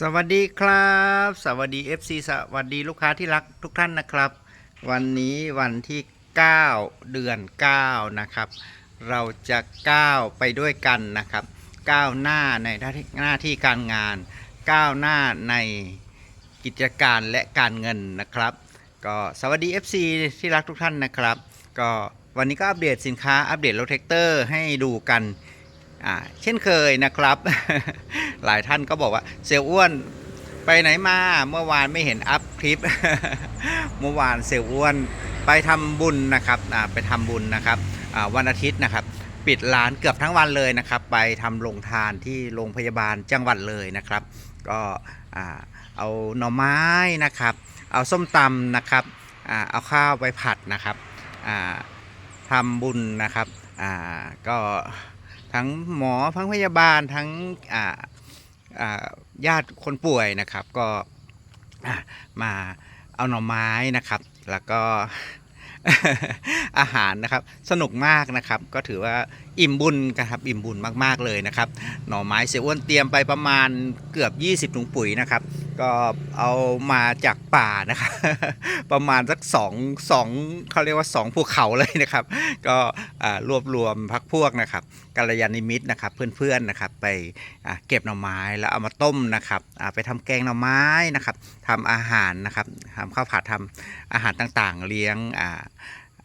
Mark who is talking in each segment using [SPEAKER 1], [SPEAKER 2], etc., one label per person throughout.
[SPEAKER 1] สวัสดีครับ สวัสดี FC สวัสดีลูกค้าที่รักทุกท่านนะครับ วันนี้วันที่ 9 เดือน 9 นะครับ เราจะก้าวไปด้วยกันนะครับก้าวหน้าในหน้าที่การงานก้าวหน้าในกิจการและการเงินนะครับ ก็สวัสดี FC ที่รักทุกท่านนะครับ ก็วันนี้ก็อัปเดตสินค้าอัปเดตรถแท็กเตอร์ให้ดูกัน อ่าเช่นเคยนะครับ หลายท่านก็บอกว่าเซลลอ้วนไปไหนมาเมื่อวานไม่เห็นอัพคลิป เมื่อวานเซลลอ้วนไปทำบุญนะครับอ่าไปทำบุญนะครับอ่าวันอาทิตย์นะครับปิดร้านเกือบทั้งวันเลยนะครับ ไปทำโรงทานที่โรงพยาบาลจังหวัดเลยนะครับ ก็อ่าเอาหน่อไม้นะครับ เอาส้มตำนะครับอ่าเอาข้าวไปผัดนะครับอ่าทำบุญนะครับอ่าก็ ทั้งหมอทั้งพยาบาลทั้งญาติคนป่วยนะครับก็มาเอาหน่อไม้นะครับ แล้วก็ อาหารนะครับ สนุกมากนะครับ ก็ถือว่าอิ่มบุญนะครับ อิ่มบุญมากๆเลยนะครับ หน่อไม้เสียอ้วนเตรียมไปประมาณเกือบ 20ถุงปุ๋ยนะครับ ก็เอามาจากป่านะครับ ประมาณสักสองสองเขาเรียกว่าสองภูเขาเลยนะครับ ก็รวบรวมพักพวกนะครับกัลยาณิมิตรนะครับ เพื่อนๆนะครับ ไปเก็บหน่อไม้แล้วเอามาต้มนะครับไปทำแกงหน่อไม้นะครับทำอาหารนะครับทำข้าวผัดทำอาหารต่างๆ เลี้ยงอ่า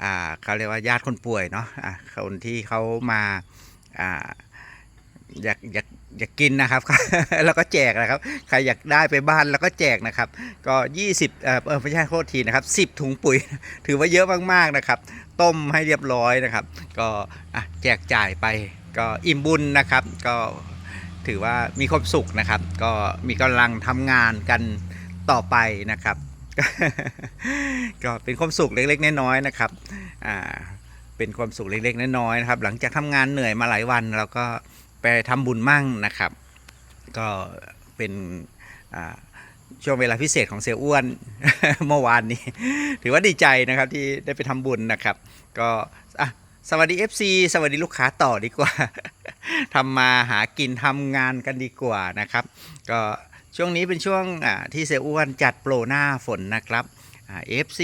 [SPEAKER 1] อ่าเขาเรียกว่าญาติคนป่วยเนาะอ่าคนที่เขามาอ่าอยากอยากอยากกินนะครับ แล้วก็แจกนะครับ ใครอยากได้ไปบ้านแล้วก็แจกนะครับ ก็ 20เออเออไม่ใช่โทษทีนะครับ10 ถุงปุ๋ย ถือว่าเยอะมากๆนะครับ ต้มให้เรียบร้อยนะครับ ก็แจกจ่ายไปก็อิ่มบุญนะครับ ก็ถือว่ามีความสุขนะครับ ก็มีกำลังทำงานกันต่อไปนะครับ ก็เป็นความสุขเล็กๆน้อยๆนะครับอ่าเป็นความสุขเล็กๆน้อยๆนะครับ หลังจากทำงานเหนื่อยมาหลายวันเราก็ไปทำบุญมั่งนะครับ ก็เป็นอ่าช่วงเวลาพิเศษของเซลอ้วนเมื่อวานนี้ ถือว่าดีใจนะครับที่ได้ไปทำบุญนะครับ ก็อะสวัสดี FC สวัสดีลูกค้าต่อดีกว่าทำมาหากินทำงานกันดีกว่านะครับ ก็ ช่วงนี้เป็นช่วงที่เซลอ้วนจัดโปรหน้าฝนนะครับอ่า FC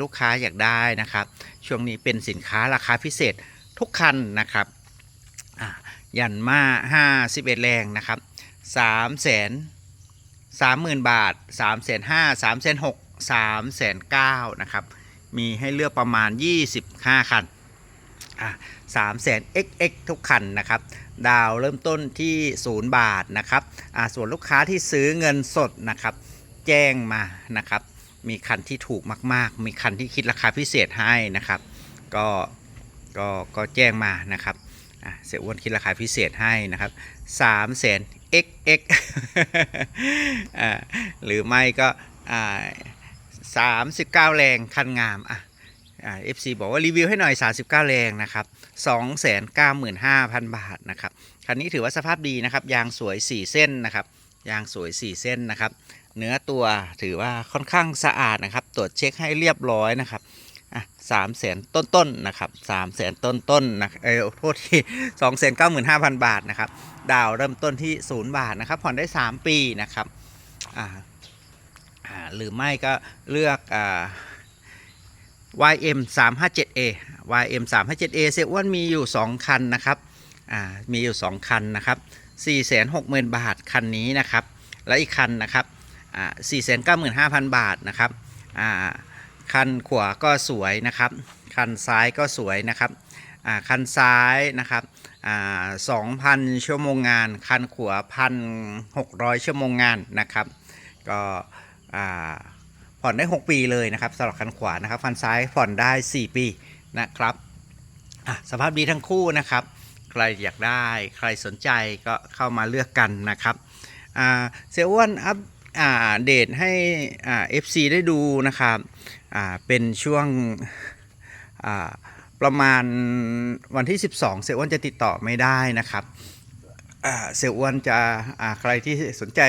[SPEAKER 1] ลูกค้าอยากได้นะครับ ช่วงนี้เป็นสินค้าราคาพิเศษทุกคันนะครับยันมา 51 แรงนะครับ3แสน30,000 บาท3แสน5 3แสน6 3แสน9นะครับ มีให้เลือกประมาณ 25 คัน อะ3แสน XX ทุกคันนะครับ ดาวเริ่มต้นที่0บาทนะครับอ่าส่วนลูกค้าที่ซื้อเงินสดนะครับ แจ้งมานะครับ มีคันที่ถูกมาก ๆ มีคันที่คิดราคาพิเศษให้นะครับ ก็ก็ก็แจ้งมานะครับอะเสียอ้วนคิดราคาพิเศษให้นะครับ3แสน XX อ่าหรือไม่ก็อ่า39 แรงคันงามอะ อ่า FC บอกว่ารีวิวให้หน่อย 39 แรงนะครับ295,000 บาทนะครับ คันนี้ถือว่าสภาพดีนะครับ ยางสวย 4 เส้นนะครับ ยางสวย 4 เส้นนะครับ เนื้อตัวถือว่าค่อนข้างสะอาดนะครับ ตรวจเช็คให้เรียบร้อยนะครับอะสามแสนต้นๆนนะครับสามแสนต้นๆนนะเออโทษที่สองแสนเก้าหมื่นห้าพันบาทนะครับ ดาวเริ่มต้นที่ศูนย์บาทนะครับ ผ่อนได้3ปีนะครับ อ่า อ่า หรือไม่ก็เลือก อ่า YM 3 5 7 A YM 3 5 7 A เซอ้วนมีอยู่ 2 คันนะครับอ่ามีอยู่ 2 คันนะครับ4 6 0 0 0 0 บาทคันนี้นะครับ และอีกคันนะครับอ่า4 9 5 0 0 0 บาทนะครับอ่าคันขวาก็สวยนะครับ คันซ้ายก็สวยนะครับอ่าคันซ้ายนะครับอ่าสองพันชั่วโมงงาน คันขวาพันหกร้อยชั่วโมงงานนะครับ ก็อ่า ผ่อนได้ 6 ปีเลยนะครับสำหรับคันขวานะครับคันซ้ายผ่อนได้ 4 ปีนะครับสภาพดีทั้งคู่นะครับ ใครอยากได้ใครสนใจก็เข้ามาเลือกกันนะครับเซลอ้วนอัปอ่าเดทให้อ่า FC ได้ดูนะครับเป็นช่วงประมาณวันที่ 12 เซลล์อ้วนจะติดต่อไม่ได้นะครับเซลล์อ้วนจะใครที่สนใจ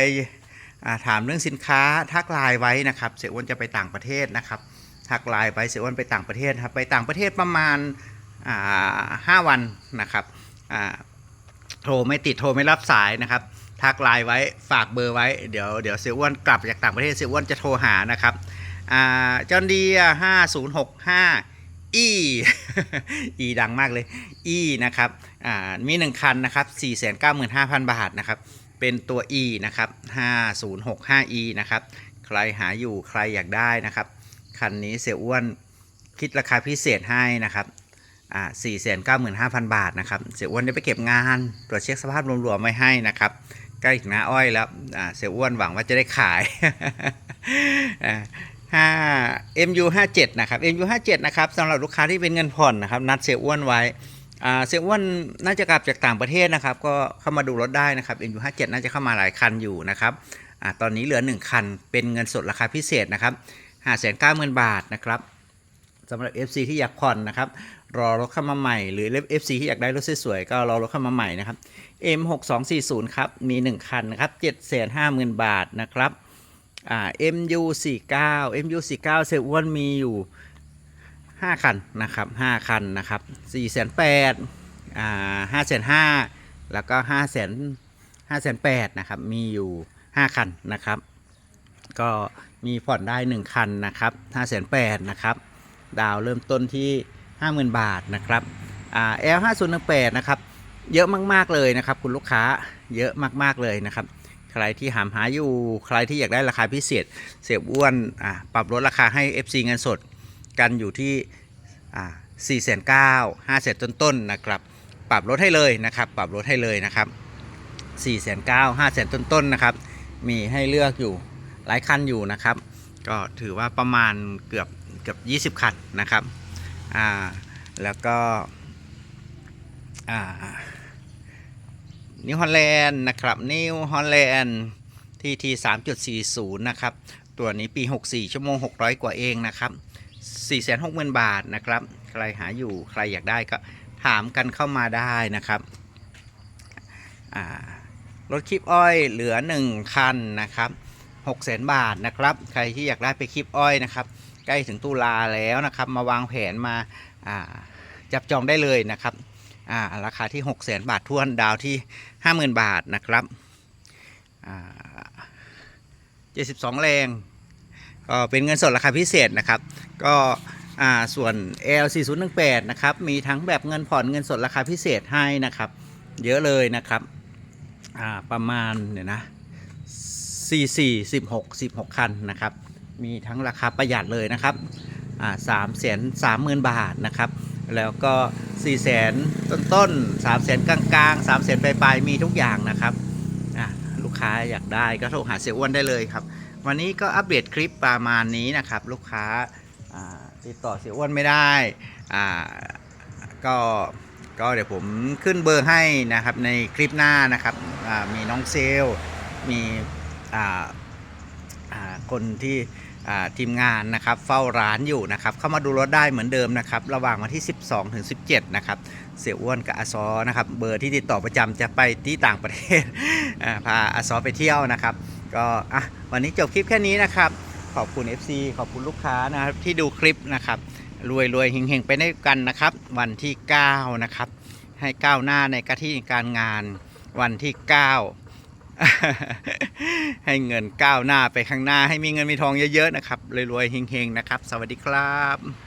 [SPEAKER 1] ถามเรื่องสินค้าทักไลน์ไว้นะครับเซลล์อ้วนจะไปต่างประเทศนะครับ ทักไลน์ไปเซลล์อ้วนไปต่างประเทศครับ ไปต่างประเทศประมาณห้าวันนะครับโทรไม่ติดโทรไม่รับสายนะครับ ทักไลน์ไว้ฝากเบอร์ไว้เดี๋ยวเดี๋ยวเสียอ้วนกลับจากต่างประเทศเสียอ้วนจะโทรหานะครับจอนดีห้าศูนย์หกห้าอีอีดังมากเลย อีนะครับ มีหนึ่งคันนะครับสี่แสนเก้าหมื่นห้าพันบาทนะครับ เป็นตัว E นะครับ 5065E นะครับ ใครหาอยู่ใครอยากได้นะครับ คันนี้เสียอ้วนคิดราคาพิเศษให้นะครับอ่า495,000บาทนะครับ เสียอ้วนได้ไปเก็บงานตรวจเช็คสภาพรวมๆไว้ให้นะครับใกล้ถึงหน้าอ้อยแล้วอ่าเสียอ้วนหวังว่าจะได้ขายอ่าห้า MU 57นะครับ MU 57นะครับสำหรับลูกค้าที่เป็นเงินผ่อนนะครับ นัดเสียอ้วนไว้ เสียอ้วนน่าจะกลับจากต่างประเทศนะครับ ก็เข้ามาดูรถได้นะครับ MU 57 น่าจะเข้ามาหลายคันอยู่นะครับอ่าตอนนี้เหลือ 1 คัน เป็นเงินสดราคาพิเศษนะครับ590,000 บาทนะครับสำหรับ FC ที่อยากผ่อนนะครับ รอรถเข้ามาใหม่ หรือ FC ที่อยากได้รถสวยๆ ก็รอรถเข้ามาใหม่นะครับ M6240 ครับ มี 1 คันนะครับ 750,000 บาทนะครับอ่า MU49 MU49 เซลอ้วนมีอยู่ 5 คันนะครับ5คันนะครับ4แสนแปดอ่าห้าแสนห้าแล้วก็5แสนห้าแสนแปดนะครับมีอยู่ 5 คันนะครับ ก็มีผ่อนได้ 1 คันนะครับ5แสนแปดนะครับดาวเริ่มต้นที่ 50,000 บาทนะครับอ่า L 5 0 1 8นะครับเยอะมากๆเลยนะครับ คุณลูกค้าเยอะมากๆเลยนะครับ ใครที่หามหาอยู่ใครที่อยากได้ราคาพิเศษ เสียบอ้วนอ่าปรับลดราคาให้ FC เงินสด กันอยู่ที่4แสนเก้าห้าแสนต้นๆนะครับ ปรับลดให้เลยนะครับ ปรับลดให้เลยนะครับ4แสนเก้าห้าแสนต้นๆนะครับ มีให้เลือกอยู่หลายคันอยู่นะครับ ก็ถือว่าประมาณเกือบเกือบ20คันนะครับอ่าแล้วก็อ่านิวฮอลแลนด์นะครับนิวฮอลแลนด์ทีที3.40นะครับ ตัวนี้ปี64ชั่วโมง600กว่าเองนะครับ 460,000 บาทนะครับ ใครหาอยู่ใครอยากได้ก็ถามกันเข้ามาได้นะครับรถคลิปอ้อยเหลือ 1 คันนะครับ6 0 0 0 0 บาทนะครับ ใครที่อยากได้ไปคลิปอ้อยนะครับ ใกล้ถึงตุลาแล้วนะครับ มาวางแผนมาาจับจองได้เลยนะครับาราคาที่ 6 0 0 0 0 บาททวนดาวที่ 50,000 บาทนะครับอ่า72แรง ก็เป็นเงินสดราคาพิเศษนะครับ ก็อ่าส่วน L 4 0 1 8นะครับ มีทั้งแบบเงินผ่อนเงินสดราคาพิเศษให้นะครับ เยอะเลยนะครับ ประมาณเนี่ยนะ4 4 16 16 คันนะครับ มีทั้งราคาประหยัดเลยนะครับอ่า3แสน3หมื่นบาทนะครับ แล้วก็4แสนต้นต้นๆ3แสนกลางกลางๆ3แสนปลายปลายๆมีทุกอย่างนะครับลูกค้าอยากได้ก็โทรหาเสียอ้วนได้เลยครับ วันนี้ก็อัปเดตคลิปประมาณนี้นะครับ ลูกค้าติดต่อเสียอ้วนไม่ได้ก็ก็เดี๋ยวผมขึ้นเบอร์ให้นะครับในคลิปหน้านะครับมีน้องเซลมีคนที่ทีมงานนะครับเฝ้าร้านอยู่นะครับเข้ามาดูรถได้เหมือนเดิมนะครับระหว่างวันที่ 12ถึง17นะครับเสียอ้วนกับอาซอนะครับเบอร์ที่ติดต่อประจำจะไปที่ต่างประเทศพาอาซอไปเที่ยวนะครับ ก็อะวันนี้จบคลิปแค่นี้นะครับ ขอบคุณ FC ขอบคุณลูกค้านะครับที่ดูคลิปนะครับ รวยรวยเฮงๆ ไปได้วยกันนะครับ วันที่ 9 นะครับ ให้ก้าวหน้าในกที่การงานวันที่ 9 ให้เงินก้าวหน้าไปข้างหน้า ให้มีเงินมีทองเยอะๆนะครับรวยๆเฮงๆนะครับ สวัสดีครับ